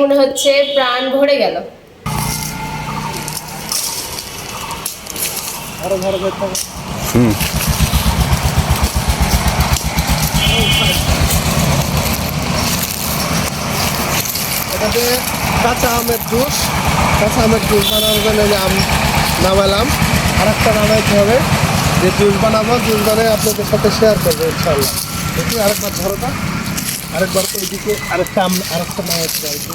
মনে হচ্ছে প্রাণ ভরে গেল। হুম। এটাতে কাঁচা আমের জুস কাঁচা আমের জুস বানানোর জন্য যে আম নামালাম। আর একটা নামাইতে হবে যে জুস বানাবো জুস বানিয়ে আপনাদের সাথে শেয়ার করব ইনশাল্লাহ দেখি আরেকবার ধরোটা আরেকবার ওইদিকে আরেকটা আরেকটা নামাইতে পারব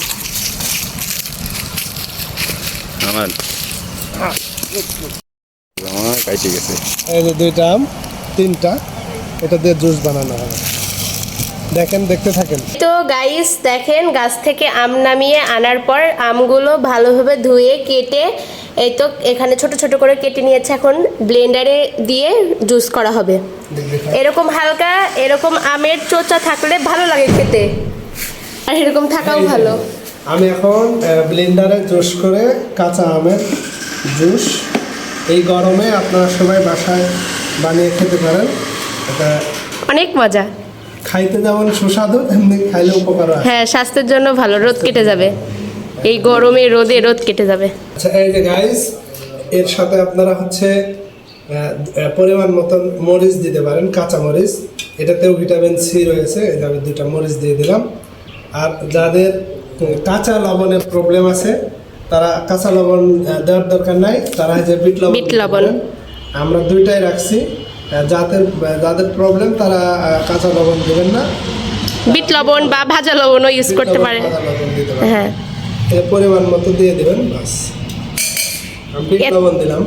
আমার আমার গেছে। এই যে দুইটা আম তিনটা এটা দিয়ে জুস বানানো হবে দেখেন দেখতে থাকেন। তো গাইস দেখেন গাছ থেকে আম নামিয়ে আনার পর আমগুলো ভালোভাবে ধুয়ে কেটে এই তো এখানে ছোট ছোট করে কেটে নিয়েছে এখন ব্লেন্ডারে দিয়ে জুস করা হবে। এরকম হালকা এরকম আমের চোচা থাকলে ভালো লাগে খেতে। আর এরকম থাকাও ভালো। আমি এখন ব্লেন্ডারে জুস করে কাঁচা আমের জুস এই গরমে আপনারা সবাই বাসায় বানিয়ে খেতে পারেন। এটা অনেক মজা। খাইতে যেমন সুস্বাদু তেমনি খাইলে উপকার হ্যাঁ স্বাস্থ্যের জন্য ভালো রোদ কেটে যাবে। এই গরমে রোদে রোদ কেটে যাবে। আচ্ছা এই যে গাইস এর সাথে আপনারা হচ্ছে পরিমাণ মতন মরিচ দিতে পারেন কাঁচা মরিচ। এটাতেও ভিটামিন সি রয়েছে এই যে আমি দুইটা মরিচ দিয়ে দিলাম। আর যাদের কাঁচা লবণের প্রবলেম আছে তারা কাঁচা লবণ দেওয়ার দরকার নাই। তারা যে বিট লবণ বিট লবণ। আমরা দুইটাই রাখছি। যাদের যাদের প্রবলেম তারা কাঁচা লবণ দেবেন না। বিট লবণ বা ভাজা লবণও ইউজ করতে পারে। হ্যাঁ। পরিমাণ মতো দিয়ে দিবেন বাস। লবণ দিলাম।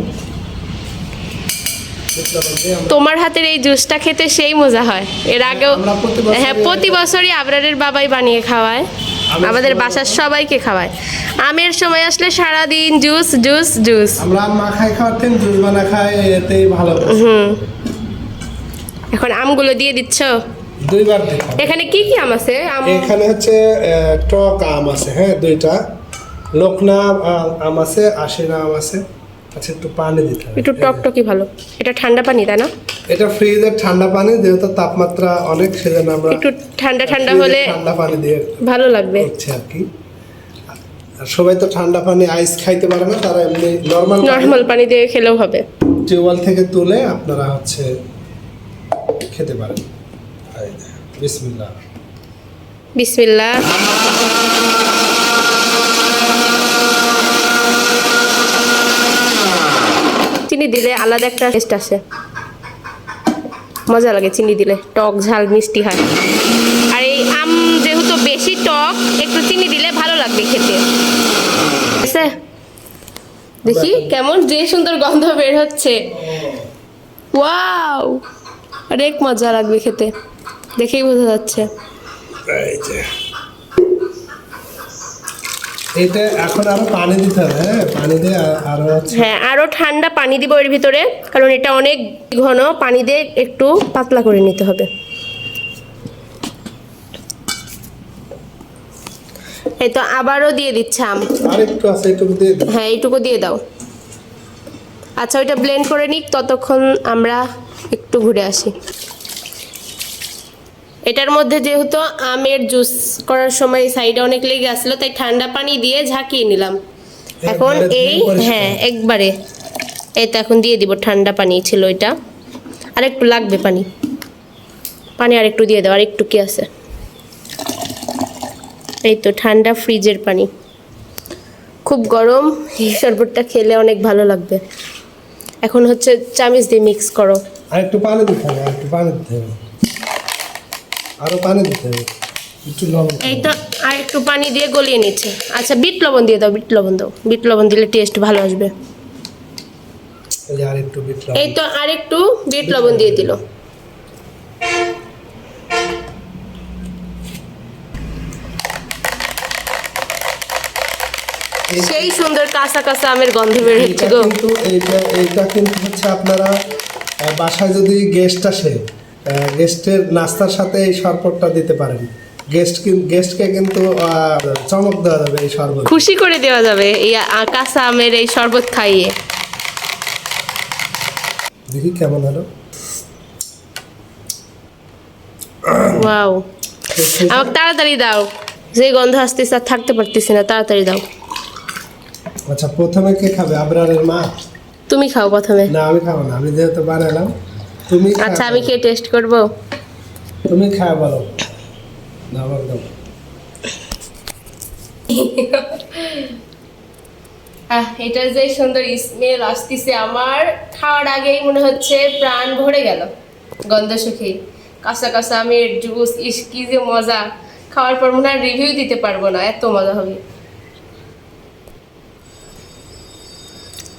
তোমার হাতের এই জুসটা খেতে সেই মজা হয়। এর আগেও প্রতি বছরই- হ্যাঁ প্রতি বছরই আবরারের বাবাই বানিয়ে খাওয়ায়। আমাদের বাসার সবাইকে খাওয়ায়। আমের সময় আসলে সারা দিন জুস জুস জুস। আমরা মা খাই খাওয়ার থেকে জুস বানা খাই এতেই ভালো হুম। এখন আমগুলো দিয়ে দিচ্ছ? দুইবার এখানে কি কি আম আছে? আম এখানে হচ্ছে টক আম আছে হ্যাঁ দুইটা। লোকনা আ- আম আছে আশিনা আম আছে আচ্ছা একটু পানি দিতে হবে। একটু টকটকি ভালো। এটা ঠান্ডা পানি তাই না? এটা ফ্রিজের ঠান্ডা পানি যেহেতু তাপমাত্রা অনেক সেজন্য আমরা একটু ঠান্ডা ঠান্ডা হলে ঠান্ডা পানি দিয়ে ভালো লাগবে। করছে আর কি। সবাই তো ঠান্ডা পানি আইস খাইতে পারে না তারা এমনি নর্মাল নর্মাল পানি দিয়ে খেলেও হবে। টিউবওয়েল থেকে তুলে আপনারা হচ্ছে খেতে পারেন। বিসমিল্লাহ। বিসমিল্লাহ। চিনি দিলে আলাদা একটা টেস্ট আসে। মজা লাগে চিনি দিলে, টক ঝাল মিষ্টি হয়। আর এই আম যেহেতু বেশি টক, একটু চিনি দিলে ভালো লাগবে খেতে। আছে? দেখি কেমন যে সুন্দর গন্ধ বের হচ্ছে। ওয়াও! অনেক মজা লাগবে খেতে। দেখেই বোঝা যাচ্ছে। এটা এখন আরও পানি দিতে হবে হ্যাঁ? পানি দিয়ে আরও হ্যাঁ আরও ঠান্ডা পানি দিব এর ভিতরে কারণ এটা অনেক ঘন পানি দিয়ে একটু পাতলা করে নিতে হবে। এই তো আবারও দিয়ে দিচ্ছে আম। আর আছে একটু দিয়ে। হ্যাঁ এইটুকু দিয়ে দাও। আচ্ছা ওইটা ব্লেন্ড করে নিক ততক্ষণ আমরা একটু ঘুরে আসি। এটার মধ্যে যেহেতু আমের জুস করার সময় সাইডে অনেক লেগে আসলো তাই ঠান্ডা পানি দিয়ে ঝাঁকিয়ে নিলাম। এখন এই হ্যাঁ একবারে। এই তো এখন দিয়ে দিব ঠান্ডা পানি ছিল এটা আর একটু লাগবে পানি। পানি আর একটু দিয়ে দাও আর একটু কি আছে? এই তো ঠান্ডা ফ্রিজের পানি। খুব গরম এই শরবতটা খেলে অনেক ভালো লাগবে। এখন হচ্ছে চামিচ দিয়ে মিক্স করো। আর একটু পানি দিতে হবে আর একটু পানি দিতে হবে। আরও পানি দিতে হবে। একটু লবণ এই তো আর একটু পানি দিয়ে গলিয়ে নিচ্ছে। আচ্ছা বিট লবণ দিয়ে দাও বিট লবণ দাও। বিট লবণ দিলে টেস্ট ভালো আসবে। এই আর একটু বিট লবণ। এই তো আর একটু বিট লবণ দিয়ে দিল। সেই সুন্দর কাঁচা কাঁচা আমের গন্ধ বের হচ্ছে গো। কিন্তু এইটা এইটা কিন্তু হচ্ছে আপনারা বাসায় যদি গেস্ট আসে গেস্টের নাস্তার সাথে এই শরবতটা দিতে পারেন। গেস্ট গেস্টকে কিন্তু চমক দেওয়া যাবে এই শরবত খুশি করে দেওয়া যাবে এই কাঁচা আমের এই শরবত খাইয়ে। দেখি কেমন হলো। ওয়াও। আমাকে তাড়াতাড়ি দাও। যে গন্ধ আসতেছে আর থাকতে পারতেছি না তাড়াতাড়ি দাও। আচ্ছা প্রথমে কে খাবে? আবরারের মা? তুমি খাও প্রথমে। না আমি খাব না। আমি যেহেতু বানালাম তুমি আচ্ছা আমি কে টেস্ট করব? তুমি খাওয়া বলো। না একদম। এটা যে সুন্দর স্মেল আসতেছে আমার খাওয়ার আগেই মনে হচ্ছে প্রাণ ভরে গেল। গন্ধ সুখে কাঁচা কাঁচা আমের জুস ইস কি যে মজা। খাওয়ার পর মনে হয় রিভিউ দিতে পারব না এত মজা হবে।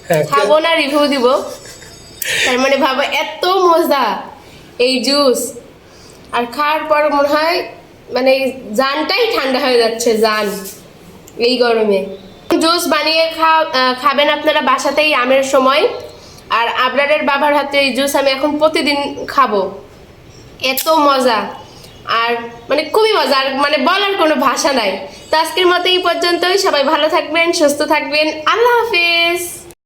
হ্যাঁ খাব না রিভিউ দিব। তার মানে ভাবো এত মজা এই জুস। আর খাওয়ার পর মনে হয় মানে জানটাই ঠান্ডা হয়ে যাচ্ছে জান এই গরমে। জুস বানিয়ে খাও আহ, খাবেন আপনারা বাসাতেই আমের সময়। আর আবরারের বাবার হাতে এই জুস আমি এখন প্রতিদিন খাব। এত মজা। আর মানে খুবই মজা আর মানে বলার কোনো ভাষা নাই। তো আজকের মতো এই পর্যন্তই। সবাই ভালো থাকবেন সুস্থ থাকবেন। আল্লাহ হাফিজ।